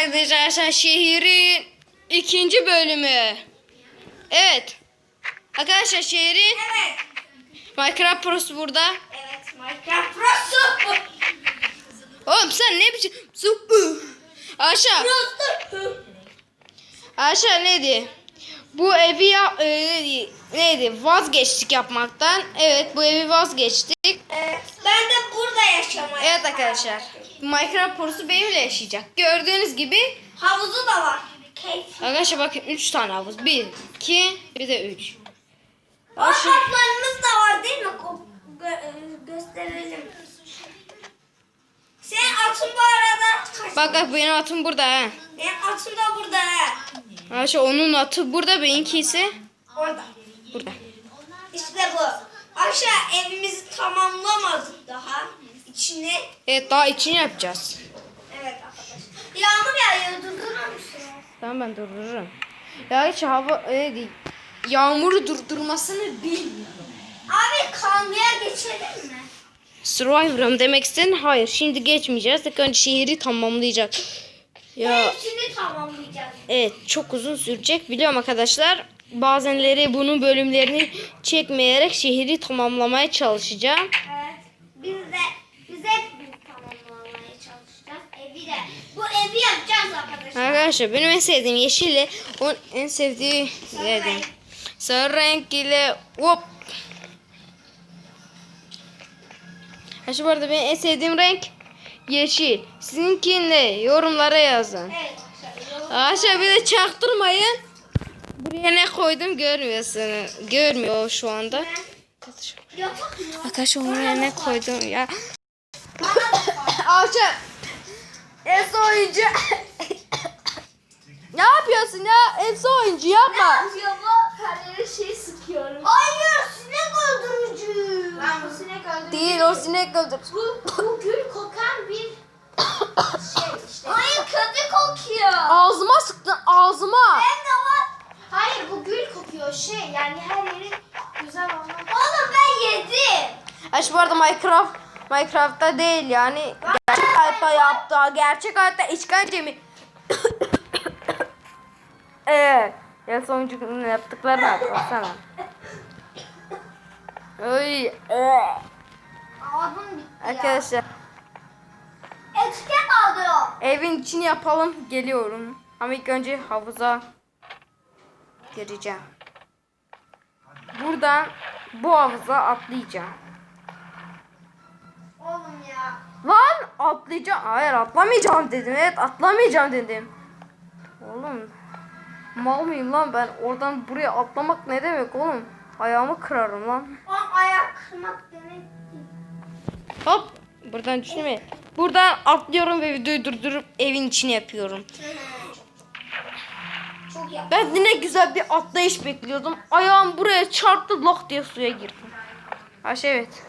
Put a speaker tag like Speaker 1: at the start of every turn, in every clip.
Speaker 1: arkadaşlar şehrin ikinci bölümü. Evet. Arkadaşlar şehrin
Speaker 2: Evet.
Speaker 1: Minecraft Pro'su burada.
Speaker 2: Evet Minecraft Pro'su.
Speaker 1: Oğlum sen ne biçim Aşağı.
Speaker 2: Pro'su.
Speaker 1: Aşağı neydi? Bu evi ya, e, neydi? Vazgeçtik yapmaktan. Evet bu evi vazgeçtik.
Speaker 2: Evet. Ben de burada yaşamaya.
Speaker 1: Evet arkadaşlar. Minecraft Pro'su benimle yaşayacak. Gördüğünüz gibi
Speaker 2: Havuzu da var. Keyif.
Speaker 1: Arkadaşlar bakın 3 tane havuz. 1, 2, bir de 3.
Speaker 2: Ahşaplarımız da var değil mi? Gö- e, gösterelim. Senin atın bu arada kaç?
Speaker 1: Bak bak benim atım burada ha.
Speaker 2: Benim atım da burada.
Speaker 1: Arkadaşlar onun atı burada benimki ise
Speaker 2: Orada.
Speaker 1: burada.
Speaker 2: İşte bu. Aşağı evimizi tamamlamadık daha. İçine.
Speaker 1: Evet daha içini yapacağız.
Speaker 2: Evet arkadaşlar. Yağmur yağıyor. Durdurur musun?
Speaker 1: Tamam ben durdururum. Ya hiç hava öyle değil. Yağmuru durdurmasını bilmiyorum.
Speaker 2: Abi kanlıya geçelim mi?
Speaker 1: Survivor'ım demek istedin? Hayır şimdi geçmeyeceğiz. İlk önce şehri tamamlayacak. Ya
Speaker 2: Hepsini tamamlayacağız.
Speaker 1: evet çok uzun sürecek biliyorum arkadaşlar. Bazenleri bunun bölümlerini çekmeyerek şehri tamamlamaya çalışacağım.
Speaker 2: Evet. Biz de biz hep tamamlamaya çalışacağız. Evi de. Bu evi yapacağız arkadaşlar.
Speaker 1: Arkadaşlar benim en sevdiğim yeşille onun en sevdiği neydi?
Speaker 2: renk.
Speaker 1: Sarı renk ile hop. Şu bu arada benim en sevdiğim renk yeşil. Sizinki ne? Yorumlara yazın.
Speaker 2: Evet. arkadaşlar.
Speaker 1: Bir de çaktırmayın. Buraya ne koydum görmüyorsun. Görmüyor şu anda. Arkadaşlar oraya ne koydum ya. Arkadaşlar. Enso oyuncu. ne yapıyorsun ya? Enso oyuncu yapma.
Speaker 2: yapıyor bu? Kalere şey sıkıyorum. Hayır. Ben bu sinek öldürücü.
Speaker 1: Değil o sinek öldür.
Speaker 2: Bu, bu gül kokan bir şey işte. Hayır kötü kokuyor.
Speaker 1: Ağzıma sıktın ağzıma.
Speaker 2: Hem de var. Hayır bu gül kokuyor şey yani her yeri güzel olmak. Oğlum ben yedim.
Speaker 1: Şu bu arada Minecraft Minecraft'ta değil yani. Gerçek hayatta yaptı. Gerçek hayatta işkence mi? evet. Ya sonuncunun yaptıklarına baksana. Oy.
Speaker 2: Ağzım bitti ya.
Speaker 1: Arkadaşlar
Speaker 2: Etiket alıyor.
Speaker 1: evin içini yapalım. Geliyorum. Ama ilk önce havuza gireceğim. Buradan bu havuza atlayacağım.
Speaker 2: Oğlum ya.
Speaker 1: Lan atlayacağım. Hayır atlamayacağım dedim. Evet atlamayacağım dedim. Oğlum mal mıyım lan ben? Oradan buraya atlamak ne demek oğlum? Ayağımı kırarım lan.
Speaker 2: O ayak kırmak demek değil.
Speaker 1: Hop. Buradan düşünme. Buradan atlıyorum ve videoyu durdurup evin içine yapıyorum.
Speaker 2: Çok yap.
Speaker 1: Ben yine güzel bir atlayış bekliyordum. Ayağım buraya çarptı lok diye suya girdim. Ha şey evet.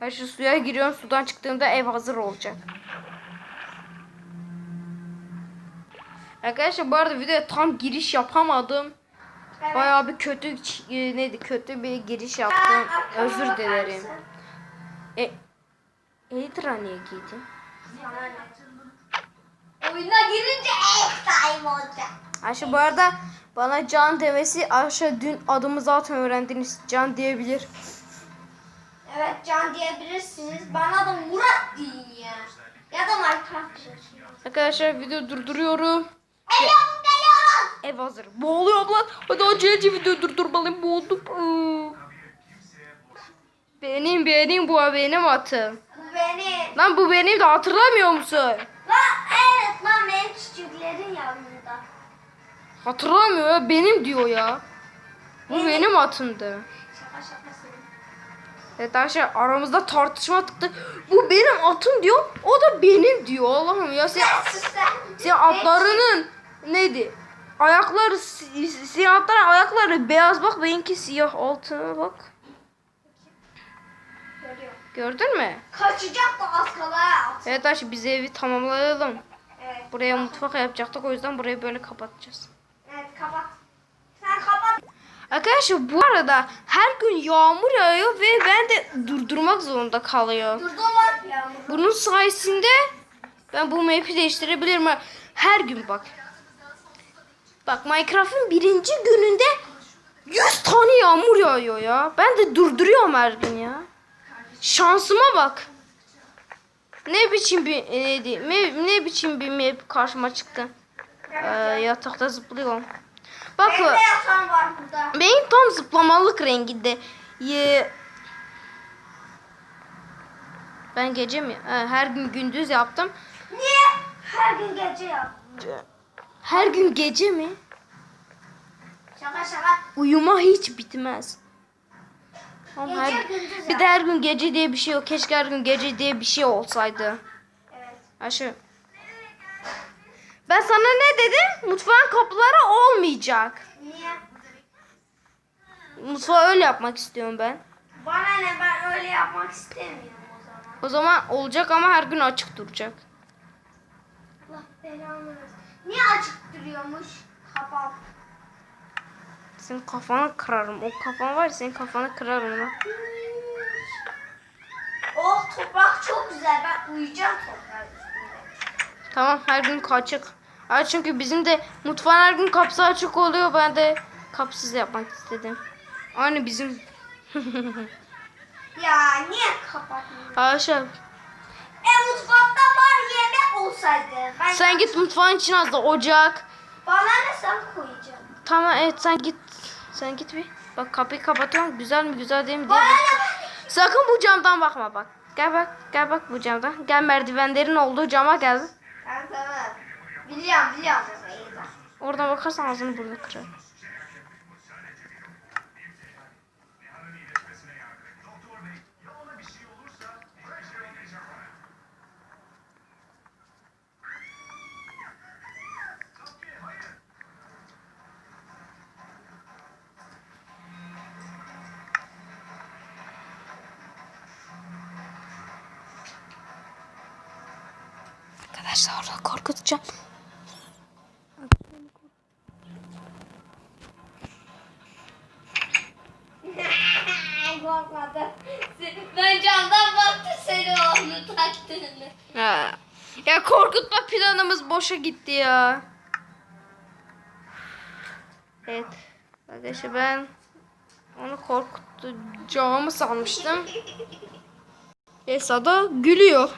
Speaker 1: Ha şu suya giriyorum. Sudan çıktığımda ev hazır olacak. Arkadaşlar bu arada videoya tam giriş yapamadım.
Speaker 2: Evet.
Speaker 1: Bayağı bir kötü e, neydi kötü bir giriş yaptım.
Speaker 2: Aa,
Speaker 1: Özür dilerim. E, Elitra niye giydi?
Speaker 2: Oyuna girince time olacak.
Speaker 1: Ayşe bu arada bana Can demesi Ayşe dün adımı zaten öğrendiniz. Can diyebilir.
Speaker 2: Evet Can diyebilirsiniz. Bana da Murat deyin ya. Ya da Minecraft.
Speaker 1: Arkadaşlar video durduruyorum.
Speaker 2: Geliyoruz.
Speaker 1: Ev hazır. Boğuluyorum lan. Hadi acelece video durdurmalıyım. Boğuldum. Benim benim bu benim atım.
Speaker 2: Bu benim.
Speaker 1: Lan bu benim de hatırlamıyor musun?
Speaker 2: Lan evet lan benim küçüklerin yanında.
Speaker 1: Hatırlamıyor ya benim diyor ya. Bu benim atımdı.
Speaker 2: Şaka.
Speaker 1: Evet arkadaşlar aramızda tartışma çıktı. Bu benim atım diyor. O da benim diyor. Allah'ım ya sen.
Speaker 2: sen
Speaker 1: atlarının neydi? Ayakları si- senin atların ayakları beyaz bak benimki siyah altına bak. Gördün mü?
Speaker 2: Kaçacak da az kala.
Speaker 1: Evet arkadaşlar biz evi tamamlayalım.
Speaker 2: Evet.
Speaker 1: Buraya mutfak yapacaktık o yüzden burayı böyle kapatacağız.
Speaker 2: Evet kapat. Sen kapat.
Speaker 1: Arkadaşlar bu arada her gün yağmur yağıyor ve ben de durdurmak zorunda kalıyor.
Speaker 2: Durdum var yağmur.
Speaker 1: Bunun sayesinde Ben bu map'i değiştirebilirim. Her gün bak. Bak Minecraft'ın birinci gününde 100 tane yağmur yağıyor ya. Ben de durduruyorum her gün ya. Şansıma bak. Ne biçim bir ne, di- ne, ne biçim bir map karşıma çıktı. Ee, yatakta zıplıyorum. Bak
Speaker 2: Benim de yatağım var burada.
Speaker 1: benim tam zıplamalık renginde. Ye... Ben gece mi? Ha, her gün gündüz yaptım.
Speaker 2: Niye? Her gün gece yap.
Speaker 1: Her gün gece mi?
Speaker 2: Şaka şaka.
Speaker 1: Uyuma hiç bitmez. Ama
Speaker 2: Gece
Speaker 1: her-
Speaker 2: gündüz
Speaker 1: bir de her gün gece diye bir şey yok. Keşke her gün gece diye bir şey olsaydı.
Speaker 2: Evet.
Speaker 1: Aşı. Ben sana ne dedim? Mutfağın kapıları olmayacak.
Speaker 2: Niye?
Speaker 1: Mutfağı öyle yapmak istiyorum ben.
Speaker 2: Bana ne ben öyle yapmak istemiyorum o zaman.
Speaker 1: O zaman olacak ama her gün açık duracak.
Speaker 2: Allah belanı versin. Niye açık duruyormuş? Kapat.
Speaker 1: Senin kafanı kırarım. O kafan var ya senin kafanı kırarım lan.
Speaker 2: Oh toprak çok güzel. Ben uyuyacağım üstünde.
Speaker 1: Tamam her gün açık. Ay çünkü bizim de mutfağın her gün kapısı açık oluyor. Ben de kapsız yapmak istedim. Aynı bizim.
Speaker 2: Ya niye kapatmıyorsun?
Speaker 1: Ayşe
Speaker 2: E mutfakta var yemek olsaydı. Ben
Speaker 1: sen git mutfağın içine az da ocak.
Speaker 2: Bana ne sen koyacaksın?
Speaker 1: Tamam evet sen git. Sen git bir. Bak kapıyı kapatıyorum. Güzel mi güzel değil mi diye. Bak. Sakın bu camdan bakma bak. Gel bak. Gel bak bu camdan. Gel merdivenlerin olduğu cama gel.
Speaker 2: Ben tamam. Biliyorum biliyorum.
Speaker 1: Oradan bakarsan ağzını burnunu kırar. Arkadaşlar korkutacağım.
Speaker 2: Korkmadım. Ben camdan baktım seni onu taktığını.
Speaker 1: Ha. Ya korkutma planımız boşa gitti ya. Evet. Arkadaşlar ben onu korkutacağımı sanmıştım. Esa da gülüyor.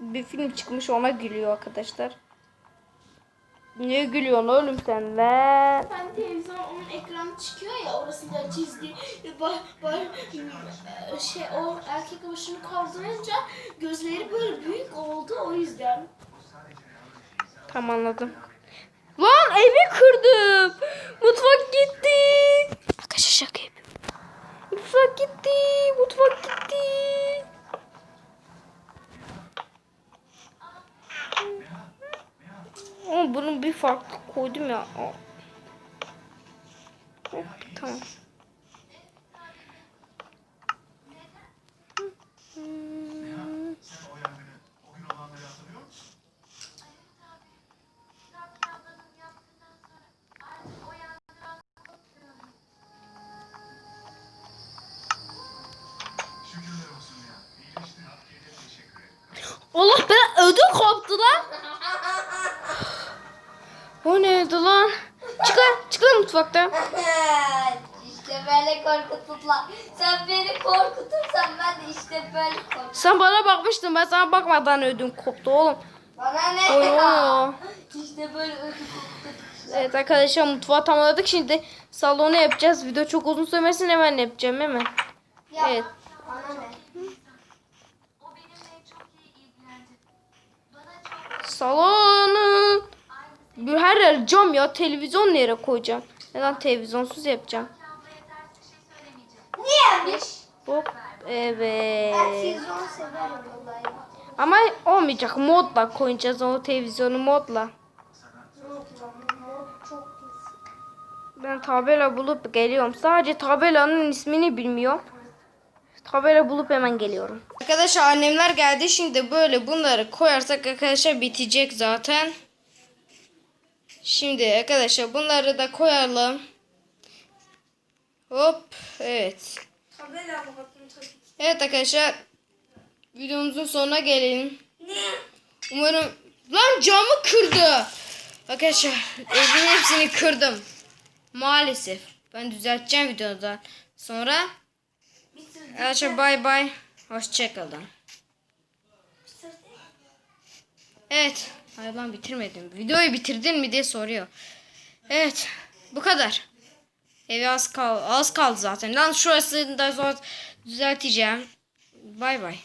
Speaker 1: Bir film çıkmış ona gülüyor arkadaşlar. Niye gülüyorsun oğlum sen lan?
Speaker 3: Ben televizyon onun ekranı çıkıyor ya orasında çizgi ba, ba, şey o erkek başını kaldırınca gözleri böyle büyük oldu o yüzden.
Speaker 1: Tam anladım. Lan evi kırdım. Mutfak gitti. Arkadaşlar şaka yapıyorum. Mutfak gitti. Mutfak bir farklı koydum ya. Aa. Hop, Tamam. Mutfaktan.
Speaker 2: işte böyle korkuttular. Sen beni korkutursan ben de işte böyle korkuturum.
Speaker 1: Sen bana bakmıştın ben sana bakmadan ödüm koptu oğlum.
Speaker 2: Bana ne
Speaker 1: Oy,
Speaker 2: ya? İşte böyle ödü korkuturum.
Speaker 1: Evet arkadaşlar mutfağı tamamladık. Şimdi salonu yapacağız. Video çok uzun sürmesin hemen yapacağım hemen.
Speaker 2: Ya,
Speaker 1: Evet. Salonu. Her yer cam ya. Televizyon nereye koyacağım? Neden televizyonsuz yapacağım?
Speaker 2: Niyemiş?
Speaker 1: Hop.
Speaker 2: Ben
Speaker 1: Evet.
Speaker 2: televizyon severim olayı.
Speaker 1: Ama olmayacak. Modla koyacağız o televizyonu modla.
Speaker 2: Mod çok pis.
Speaker 1: Ben tabela bulup geliyorum. Sadece tabelanın ismini bilmiyorum. Tabela bulup hemen geliyorum. Arkadaşlar annemler geldi. Şimdi böyle bunları koyarsak arkadaşlar bitecek zaten. Şimdi arkadaşlar bunları da koyalım. Hop. Evet. Evet arkadaşlar. videomuzun sonuna gelelim. Umarım lan camı kırdı. Arkadaşlar evin hepsini kırdım. Maalesef. Ben düzelteceğim videodan sonra. Arkadaşlar bay bay. Hoşçakalın. Evet. Hayır lan bitirmedim. Videoyu bitirdin mi diye soruyor. Evet. Bu kadar. Evi az kal az kaldı zaten. Lan şurasını da zor düzelteceğim. Bay bay.